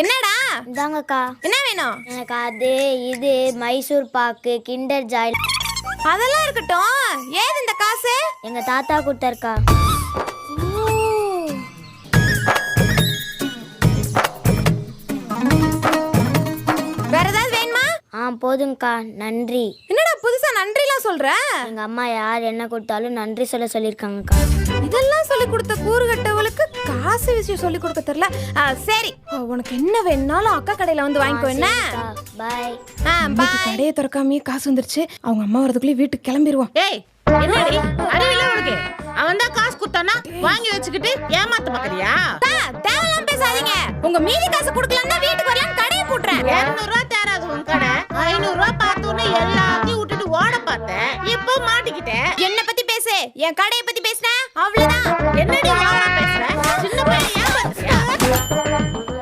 என்னடா? இந்தாங்கக்கா. என்ன வேணும்? எனக்கு அது இது மைசூர் பாக்கு கிண்டர் ஜாய். அதெல்லாம் இருக்கட்டும். ஏது இந்த காசு? எங்க தாத்தா கொடுத்தாருக்கா. வேற ஏதாவது வேணுமா? ஆ போதுங்கக்கா நன்றி. என்னடா புதுசா நன்றிலாம் சொல்ற? எங்க அம்மா யார் என்ன கொடுத்தாலும் நன்றி சொல்ல சொல்லியிருக்காங்கக்கா. இதெல்லாம் சொல்லி கொடுத்த கூறுகட்டவளுக்கு காசு விஷயம் சொல்லி கொடுக்க தெரியல. சரி. உனக்கு என்ன வேணும்னாலும் அக்கா கடையில வந்து வாங்கிக்கோ என்ன? பாய். கடையை திறக்காமயே காசு வந்துருச்சு. அவங்க அம்மா வரதுக்குள்ளே வீட்டுக்கு கிளம்பிடுவோம் ஏய் என்னடி? அறிவில உனக்கு? அவன் தான் காசு குத்தானா வாங்கி வச்சுக்கிட்டு ஏமாத்த பாக்குறியா தேவையில்லாம பேசாதீங்க. உங்க மீதி காசு கொடுக்கலன்னா வீட்டுக்கு வரலான்னு கடையை போட்டுறேன் இருநூறு ரூபா தேராது உன் கடை. ஐநூறு ரூபா பார்த்தோன்னே எல்லாத்தையும் விட்டுட்டு ஓட பார்த்தேன். இப்போ மாட்டிக்கிட்டேன். என்ன பத்தி பேசு. என் கடையை பத்தி பேசுன?